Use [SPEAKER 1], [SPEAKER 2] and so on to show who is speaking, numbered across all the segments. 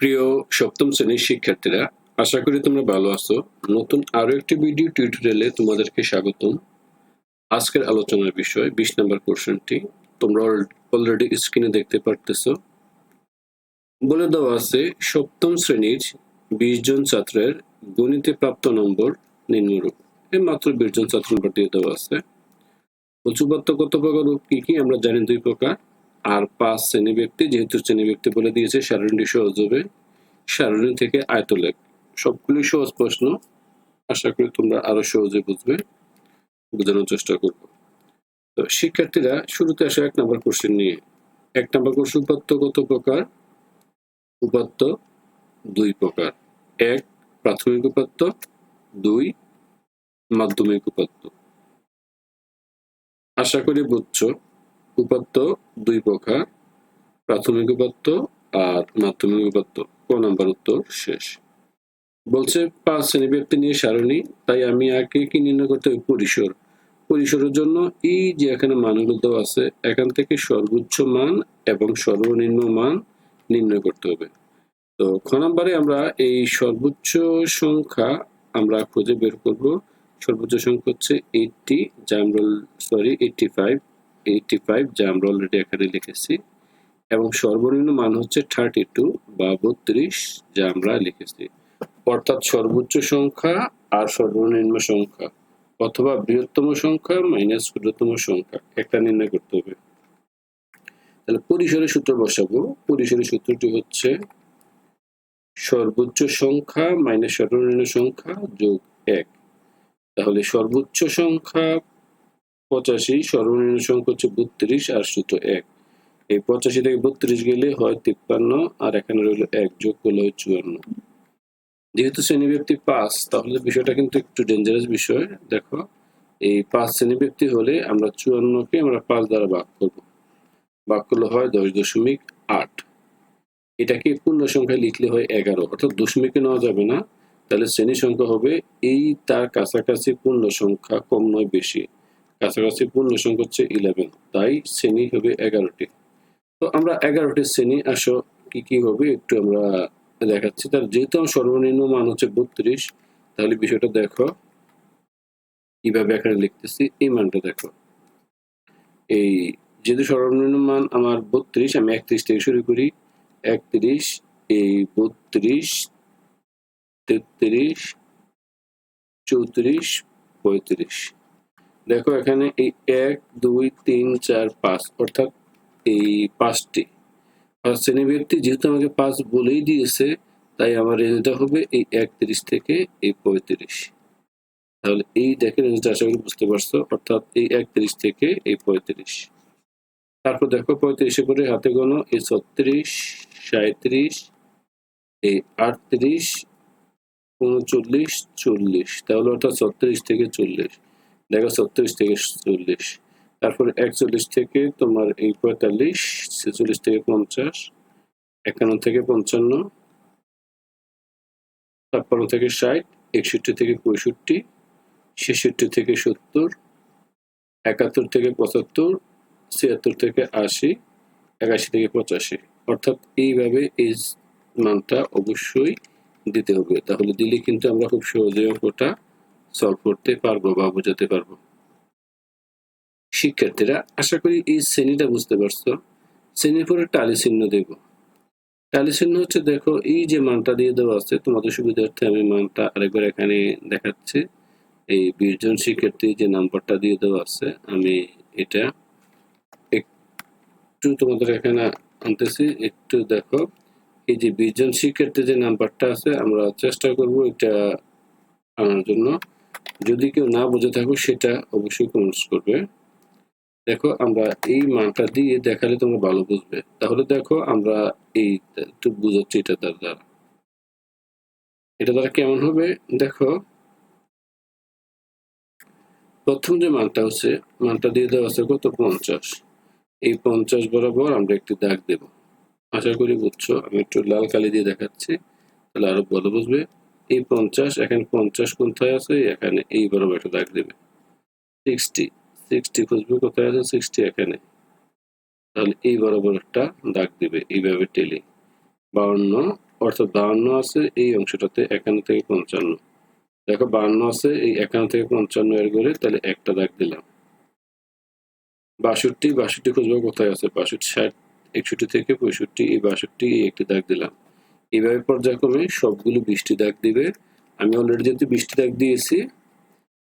[SPEAKER 1] প্রিয় সপ্তম শ্রেণির শিক্ষার্থীরা, আশা করি তোমরা ভালো আছো। নতুন আরও একটি ভিডিও টিউটোরিয়ালে তোমাদেরকে স্বাগতম। আজকের আলোচনার বিষয়, বিশ নম্বর কোশ্চেনটি, তোমরা অলরেডি স্ক্রিনে দেখতে পারতেছো। বলে দেওয়া আছে, সপ্তম শ্রেণির বিশ জন ছাত্রের গণিতে প্রাপ্ত নম্বর নিম্নরূপ। এই মাত্র বিশ জন ছাত্র নম্বর দিয়ে দেওয়া আছে। উঁচুপাত্য কত প্রকার রূপ কি কি, আমরা জানি দুই প্রকার। আর পাঁচ শ্রেণি ব্যক্তি, যেহেতু শ্রেণি ব্যক্তি বলে দিয়েছে সারণীটি সহজ হবে। সারণী থেকে আয়তলেখ সবগুলি সহজ প্রশ্ন। আশা করি তোমরা আরও সহজে বুঝবে, বোঝানোর চেষ্টা করব। তো শিক্ষার্থীরা, শুরুতে আসে এক নম্বর কোশ্চেন নিয়ে। এক নম্বর কোশ্চেন উপাত্ত কত প্রকার? উপাত্ত দুই প্রকার। এক, প্রাথমিক উপাত্ত। দুই, মাধ্যমিক উপাত্ত। আশা করি বুঝছ। উপাত্ত দুই প্রকার, প্রাথমিক উপাত্ত আর মাধ্যমিক উপাত্ত। ক নাম্বার উত্তর শেষ। বলছে, পাঁচ শ্রেণি ব্যক্তি নিয়ে সারণী, তাই আমি আগে কি নির্ণয় করতে হবে? পরিসর। পরিসরের জন্য এই যে এখানে মানগুলো দেওয়া আছে, এখান থেকে সর্বোচ্চ মান এবং সর্বনিম্ন মান নির্ণয় করতে হবে। তো খ নাম্বারে আমরা এই সর্বোচ্চ সংখ্যা আমরা খুঁজে বের করব। সর্বোচ্চ সংখ্যা হচ্ছে এইটটি যা আমরা sorry eighty five eighty five যা আমরা অলরেডি এখানে লিখেছি, এবং সর্বনিম্ন মান হচ্ছে থার্টি টু বা বত্রিশ, যা আমরা লিখেছি। অর্থাৎ সর্বোচ্চ সংখ্যা আর সর্বনিম্ন সংখ্যা, অথবা বৃহত্তম সংখ্যা মাইনাস ক্ষুদ্রতম সংখ্যা, একটা নির্ণয় করতে হবে। তাহলে পরিসরের সূত্র বসাবো। পরিসরের সূত্রটি হচ্ছে সর্বোচ্চ সংখ্যা মাইনাস সর্বনিম্ন সংখ্যা যোগ এক। তাহলে সর্বোচ্চ সংখ্যা পঁচাশি সর্বনিম্ন সংখ্যা হচ্ছে বত্রিশ আর সূত্র এক। এই পঁচাশি থেকে বত্রিশ গেলে হয় তিপ্পান্ন আর এখানে রইল এক, যোগ করলে হয় চুয়ান্ন। যেহেতু শ্রেণি ব্যক্তি পাঁচ, তাহলে বিষয়টা কিন্তু একটু ডেঞ্জারাস বিষয়। দেখো, এই পাঁচ শ্রেণি ব্যক্তি হলে আমরা চুয়ান্নকে আমরা পাঁচ দ্বারা ভাগ করব। ভাগ করলে হয় দশ দশমিক আট। এটাকে পূর্ণ সংখ্যায় লিখলে হয় এগারো, অর্থাৎ দশমিকে নেওয়া যাবে না। তাহলে শ্রেণি সংখ্যা হবে এই তার কাছাকাছি পূর্ণ সংখ্যা কম নয়, বেশি। কাছাকাছি পূর্ণ সংখ্যা হচ্ছে ইলেভেন তাই শ্রেণি হবে এগারোটি। তো আমরা এগারোটি শ্রেণি, আসো কি কি হবে একটু আমরা দেখাচ্ছি। তার যেহেতু সর্বনিম্ন মান হচ্ছে বত্রিশ, তাহলে বিষয়টা দেখো। কীভাবে এখানে লিখতেছি, এই মানটা দেখো। এই যেহেতু সর্বনিম্ন মান আমার বত্রিশ, আমি একত্রিশ থেকে শুরু করি। একত্রিশ, এই বত্রিশ, তেত্রিশ, চৌত্রিশ, পঁয়ত্রিশ। দেখো এখানে এই এক, দুই, তিন, চার, পাঁচ, অর্থাৎ এই পাঁচটি। পাঁচ শ্রেণি ব্যক্তি যেহেতু আমাকে পাঁচ বলেই দিয়েছে, তাই আমার রেঞ্জটা হবে এই একত্রিশ থেকে এই পঁয়ত্রিশ। তাহলে এই দেখে রেঞ্জটা আশা করি বুঝতে পারছ, অর্থাৎ এই একত্রিশ থেকে এই পঁয়ত্রিশ। তারপর দেখো পঁয়ত্রিশে করে হাতে গোনো এই ছত্রিশ সাঁত্রিশ এই আটত্রিশ, উনচল্লিশ, চল্লিশ। তাহলে অর্থাৎ ছত্রিশ থেকে চল্লিশ। দেখো ছত্রিশ থেকে চল্লিশ। তারপরে একচল্লিশ থেকে তোমার এই পঁয়তাল্লিশ, ছেচল্লিশ থেকে পঞ্চাশ, একান্ন থেকে পঞ্চান্ন, ছাপ্পান্ন থেকে ষাট, একষট্টি থেকে পঁয়ষট্টি, ছেষট্টি থেকে সত্তর, একাত্তর থেকে পঁচাত্তর, ছিয়াত্তর থেকে আশি, একাশি থেকে পঁচাশি। অর্থাৎ এইভাবে এই মানটা অবশ্যই দিতে হবে। তাহলে দিলে কিন্তু আমরা খুব সহজে অঙ্কটা সলভ করতে পারব বা বোঝাতে পারব। শিক্ষার্থীরা, আশা করি এই শ্রেণীটা বুঝতে পারছ। শ্রেণির পরে টালি চিহ্ন দেব। টালি চিহ্ন হচ্ছে, দেখো, এই যে মানটা দিয়ে দেওয়া আছে, তোমাদের সুবিধার্থে আমি মানটা আরেকবার এখানে দেখাচ্ছি। এই বিশ জন শিক্ষার্থী যে নাম্বারটা দিয়ে দেওয়া আছে, আমি এটা একটু তোমাদের এখানে আনতেছি। একটু দেখো, এই যে বিশ জন শিক্ষার্থী যে নাম্বারটা আছে, আমরা চেষ্টা করব এটা আনার জন্য। যদি কেউ না বুঝে থাকো, সেটা অবশ্যই কমেন্টস করবে। দেখো, আমরা এই মানটা দিয়ে দেখালে তোমরা ভালো বুঝবে। তাহলে দেখো, আমরা এই একটু বুঝাচ্ছি এটা তার দ্বারা। এটা দ্বারা কেমন হবে? দেখো, প্রথম যে মানটা হচ্ছে, মানটা দিয়ে দেওয়া আছে কত? পঞ্চাশ। এই পঞ্চাশ বরাবর আমরা একটি দাগ দেব। আশা করি বুঝছ, আমি একটু লাল কালি দিয়ে দেখাচ্ছি, তাহলে আরও ভালো বুঝবে। এই পঞ্চাশ, এখানে পঞ্চাশ কোথায় আছে? এখানে এই বরাবর একটা দাগ দেবে। সিক্সটি সিক্সটি খুঁজবে কোথায় আছে? সিক্সটি এখানে। তাহলে এই বরাবর একটা দাগ দিবে এইভাবে টেলে। বাউন্ন, অর্থাৎ বাহান্ন আছে এই অংশটাতে একান্ন থেকে পঞ্চান্ন। দেখো বাহান্ন আছে, এই একান্ন থেকে পঞ্চান্ন এর করে তাহলে একটা দাগ দিলাম। বাষট্টি বাষট্টি খুঁজবো কোথায় আছে? বাষট্টি, ষাট, একষট্টি থেকে পঁয়ষট্টি, এই বাষট্টি, এই একটি দাগ দিলাম। এইভাবে পর্যায়ক্রমে সবগুলো বৃষ্টি দাগ দিবে। আমি অলরেডি যেহেতু বৃষ্টি দাগ দিয়েছি,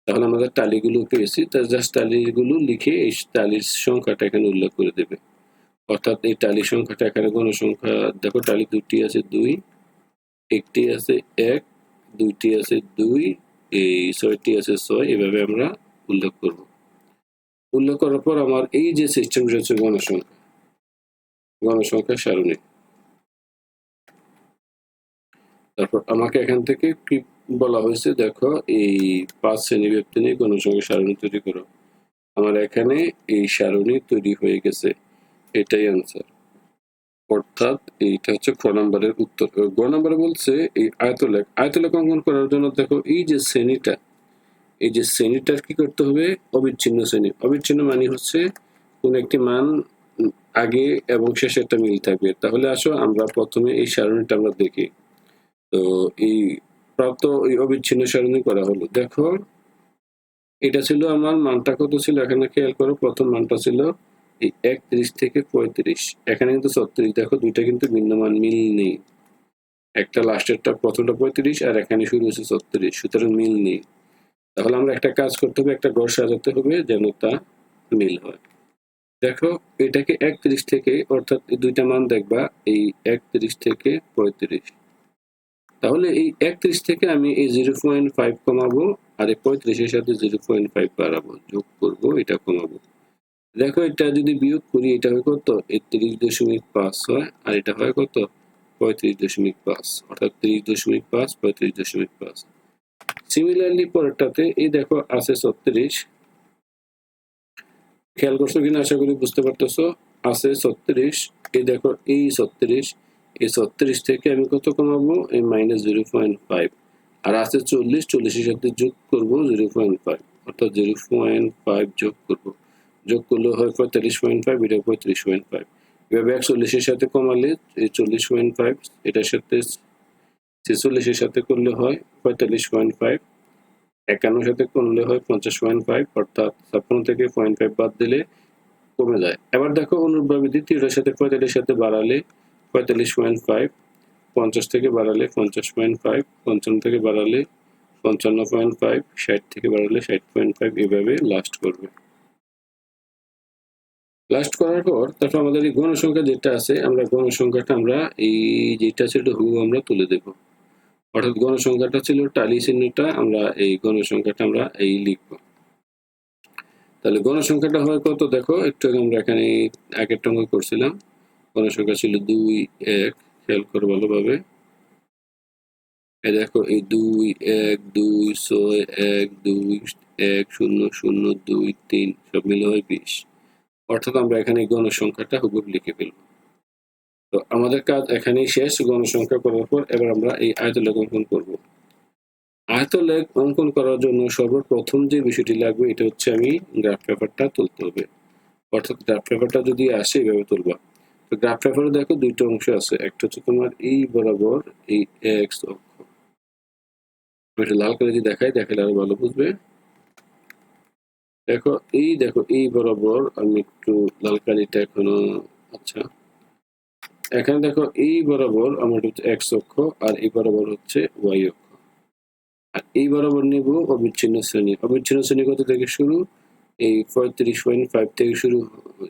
[SPEAKER 1] তাহলে আমাদের টালিগুলো পেয়েছি তার জাস্ট টালিগুলো লিখে এই টালির সংখ্যাটা এখানে উল্লেখ করে দেবে। অর্থাৎ এই টালি সংখ্যাটা এখানে গণসংখ্যা, দেখো টালি দুটি আছে দুই, একটি আছে এক, দুইটি আছে দুই, এই ছয়টি আছে ছয়, এভাবে আমরা উল্লেখ করব। উল্লেখ করার পর আমার এই যে সিস্টেম রয়েছে গণসংখ্যা গণসংখ্যা সারণী। তারপর আমাকে এখান থেকে কি বলা হয়েছে? দেখো, এই পাঁচ শ্রেণি ব্যক্তি নিয়ে গণসংখ্যা সারণী তৈরি করো। আমার এখানে এই সারণী তৈরি হয়ে গেছে। এটাই আনসার অর্থাৎ এইটা হচ্ছে খ নম্বরের উত্তর। গ নম্বরে বলছে, এই আয়তলেখ। আয়তলেখ অঙ্কন করার জন্য দেখো, এই যে শ্রেণীটা, এই যে শ্রেণীটার কি করতে হবে? অবিচ্ছিন্ন শ্রেণি। অবিচ্ছিন্ন মানে হচ্ছে কোন একটি মান আগে এবং শেষে একটা মিল থাকবে। তাহলে আসো, আমরা প্রথমে এই সারণীটা আমরা দেখি। তো এই প্রাপ্ত ওই অবিচ্ছিন্ন সারণী করা হলো। দেখো, এটা ছিল আমার মানটা কত ছিল? এখানে খেয়াল করো, প্রথম মানটা ছিল এই একত্রিশ থেকে পঁয়ত্রিশ। এখানে কিন্তু ছত্রিশ। দেখো, দুইটা কিন্তু ভিন্ন মান মিল নেই। একটা লাস্টেরটা প্রথমটা পঁয়ত্রিশ আর এখানে শুরু হয়েছে ছত্রিশ, সুতরাং মিল নেই। তাহলে আমরা একটা কাজ করতে হবে, একটা ঘর সাজাতে হবে যেন তা মিল হয়। দেখো, এটাকে একত্রিশ থেকে, অর্থাৎ দুইটা মান দেখবা, এই একত্রিশ থেকে পঁয়ত্রিশ। তাহলে এই একত্রিশ থেকে আমি এই জিরো পয়েন্ট ফাইভ কমাবো আর এই পঁয়ত্রিশের সাথে জিরো পয়েন্ট ফাইভ বাড়াবো, যোগ করব, এটা কমাবো। দেখো, এটা যদি বিয়োগ করি, এটা হয় কত? তিরিশ দশমিক পাঁচ হয়, আর এটা হয় কত? পঁয়ত্রিশ দশমিক পাঁচ, অর্থাৎ তিরিশ দশমিক পাঁচ, পঁয়ত্রিশ দশমিক পাঁচ। সিমিলারলি পরেরটাতে, এই দেখো, আছে ছত্রিশ। খেয়াল করছ কিনা? আশা করি বুঝতে পারতেছো। আছে ছত্রিশ, এই দেখো, এই ছত্রিশ। এই ছত্রিশ থেকে আমি কত কমাবো? এই মাইনাস জিরো পয়েন্ট ফাইভ আর আছে চল্লিশ, চল্লিশের সাথে যোগ করব জিরো পয়েন্ট ফাইভ অর্থাৎ জিরো পয়েন্ট ফাইভ যোগ করব। যোগ করলে হয় পঁয়তাল্লিশ পয়েন্ট ফাইভ এটা পঁয়ত্রিশ পয়েন্ট ফাইভ এভাবে একচল্লিশের সাথে কমালে এই চল্লিশ পয়েন্ট ফাইভ এটার সাথে ছেচল্লিশের সাথে করলে হয় পঁয়তাল্লিশ পয়েন্ট ফাইভ একান্নর সাথে করলে হয় পঞ্চাশ পয়েন্ট ফাইভ অর্থাৎ ছাপ্পান্ন থেকে পয়েন্ট ফাইভ বাদ দিলে কমে যায়। এবার দেখো অনুরূপভাবে দ্বিতীয়টার সাথে পঁয়তাল্লিশ সাথে বাড়ালে পঁয়তাল্লিশ পয়েন্ট ফাইভ পঞ্চাশ থেকে বাড়ালে পঞ্চাশ পয়েন্ট ফাইভ পঞ্চান্ন থেকে বাড়ালে পঞ্চান্ন পয়েন্ট ফাইভ ষাট থেকে বাড়ালে ষাট পয়েন্ট ফাইভ এভাবে লাস্ট করবে। লাস্ট করার পর তারপর আমাদের এই গণসংখ্যা যেটা আছে, আমরা গণসংখ্যাটা আমরা এই যেটা ছিল হু আমরা তুলে দেব। অর্থাৎ গণসংখ্যাটা ছিল টালি চিহ্নটা, আমরা এই গণসংখ্যাটা আমরা এই লিখব। তাহলে গণসংখ্যাটা হয় কত? দেখো, একটু আমরা এখানে আগের টঙ্গ করছিলাম। গণসংখ্যা ছিল দুই, এক। খেয়াল করো ভালোভাবে। এই দেখো, এই দুই, এক, দুই, ছয়, এক, দুই, এক, শূন্য শূন্য, দুই, তিন, সব মিলে হয় বিশ। অর্থাৎ আমরা এখানে গণসংখ্যাটা হুবহু লিখে ফেলব। তো আমাদের কাজ এখানেই শেষ, গণসংখ্যা করার পর এবার আমরা এই আয়তলেখ অঙ্কন করব। আয়তলেখ অঙ্কন করার জন্য সর্বপ্রথম যে বিষয়টি লাগবে, এটা হচ্ছে আমি গ্রাফ পেপারটা তুলতে হবে। অর্থাৎ গ্রাফ পেপারটা যদি আসে এইভাবে তুলবা। তো গ্রাফ পেপারে দেখো দুইটা অংশ আছে। একটা হচ্ছে তোমার এই বরাবর এই এক্স অক্ষ। একটু লাল করে যদি দেখালে আরও ভালো বুঝবে। দেখো, এই দেখো, এই বরাবর আমি একটু লাল কালিটা এখনও আচ্ছা। এখানে দেখো, এই বরাবর আমার হচ্ছে এক্স অক্ষ আর এই বরাবর হচ্ছে ওয়াই অক্ষ। আর এই বরাবর নেব অবিচ্ছিন্ন শ্রেণি। অবিচ্ছিন্ন শ্রেণি কত থেকে শুরু? এই পঁয়ত্রিশ পয়েন্ট ফাইভ থেকে শুরু,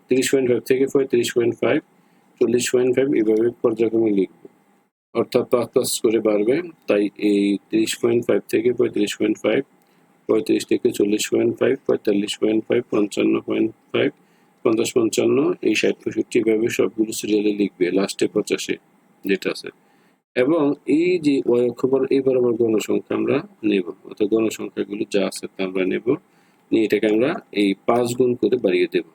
[SPEAKER 1] তিরিশ পয়েন্ট ফাইভ থেকে পঁয়ত্রিশ পয়েন্ট ফাইভ চল্লিশ পয়েন্ট ফাইভ এভাবে পর্যায়ক্রমে লিখব। অর্থাৎ পাঁচ পাঁচ করে বাড়বে, তাই এই তিরিশ পয়েন্ট ফাইভ থেকে পঁয়ত্রিশ পয়েন্ট ফাইভ পঁয়ত্রিশ থেকে চল্লিশ পয়েন্ট ফাইভ পঁয়তাল্লিশ পয়েন্ট ফাইভ পঞ্চান্ন পয়েন্ট ফাইভ পঞ্চাশ পঞ্চান্ন, এই ষাট পঁয়ষট্টি ভাবে সবগুলো সিরিয়ালে লিখবে লাস্টে পঁচাশি যেটা আছে। এবং এই যে ওয়াই অক্ষ বর এই বরাবর গণসংখ্যা আমরা নেব। অর্থাৎ গণসংখ্যাগুলো যা আছে তা আমরা নেব। নিয়ে এটাকে আমরা এই পাঁচ গুণ করে বাড়িয়ে দেব।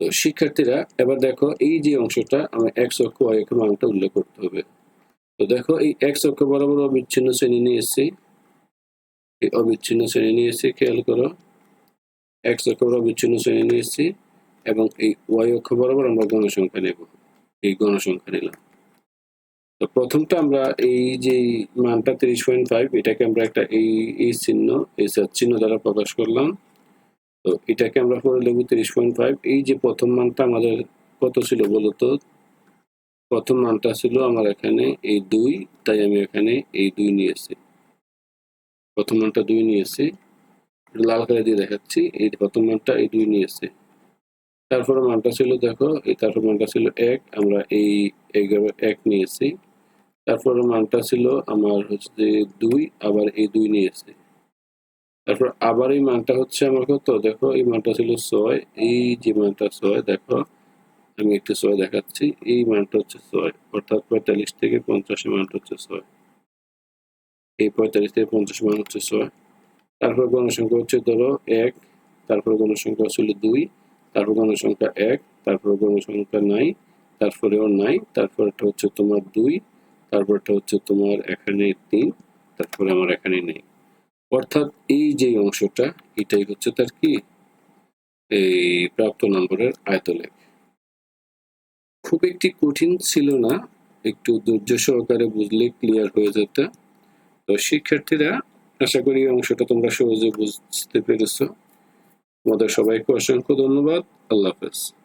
[SPEAKER 1] তো শিক্ষার্থীরা, এবার দেখো এই যে অংশটা আমরা এক্স অক্ষ ওয়াই অক্ষ মানটা উল্লেখ করতে হবে। তো দেখো এই এক্স অক্ষ বরাবর অবিচ্ছিন্ন শ্রেণি নিয়ে এসেছি। এই অবিচ্ছিন্ন শ্রেণি নিয়ে এসেছি, খেয়াল করো। এক্স অক্ষ বরাবর অবিচ্ছিন্ন শ্রেণি নিয়ে এসেছি এবং এই ওয়াই অক্ষ বরাবর আমরা গণসংখ্যা নেব। এই গণসংখ্যা নিলাম। তো প্রথমটা আমরা এই যে মানটা তিরিশ পয়েন্ট ফাইভ এটাকে আমরা একটা এই এই চিহ্ন এই চিহ্ন দ্বারা প্রকাশ করলাম। তো এটাকে আমরা পরে লিখব তিরিশ পয়েন্ট ফাইভ এই যে প্রথম মানটা আমাদের কত ছিল বলতো প্রথম মানটা ছিল আমার এখানে এই দুই, তাই আমি এখানে এই দুই নিয়েছি প্রথম মানটা দুই নিয়েছি লাল কালি দিয়ে দেখাচ্ছি। এই প্রথম মানটা এই দুই নিয়েছে তারপরে মানটা ছিল দেখো, এই তারপর মানটা ছিল এক, আমরা এই এক নিয়েছি তারপরে মানটা ছিল আমার হচ্ছে দুই, আবার এই দুই নিয়েছি তারপর আবার এই মানটা হচ্ছে আমার কত? দেখো, এই মানটা ছিল ছয়, এই যে মানটা ছয়, দেখো, আমি একটু ছয় দেখাচ্ছি, এই মানটা হচ্ছে ছয়, অর্থাৎ পঁয়তাল্লিশ থেকে পঞ্চাশে মানটা হচ্ছে ছয়। এই পঁয়তাল্লিশ থেকে পঞ্চাশ মান হচ্ছে ছয়। তারপর গণসংখ্যা হচ্ছে ধরো এক, তারপর গণসংখ্যা ছিল দুই, তারপর গণসংখ্যা এক, তারপর গণসংখ্যা নাই, তারপরেও নাই, তারপরটা হচ্ছে তোমার দুই, তারপরটা হচ্ছে তোমার এখানে তিন, তারপরে আমার এখানে নেই। অর্থাৎ এই যে অংশটা, এটাই হচ্ছে তার কি? এই প্রাপ্ত নম্বরের আয়তলেখ খুব একটি কঠিন ছিল না, একটু ধৈর্য সহকারে বুঝলে ক্লিয়ার হয়ে যেত। তো শিক্ষার্থীরা, আশা করি অংশটা তোমরা সহজে বুঝতে পেরেছ। তোমাদের সবাইকে অসংখ্য ধন্যবাদ। আল্লাহ হাফেজ।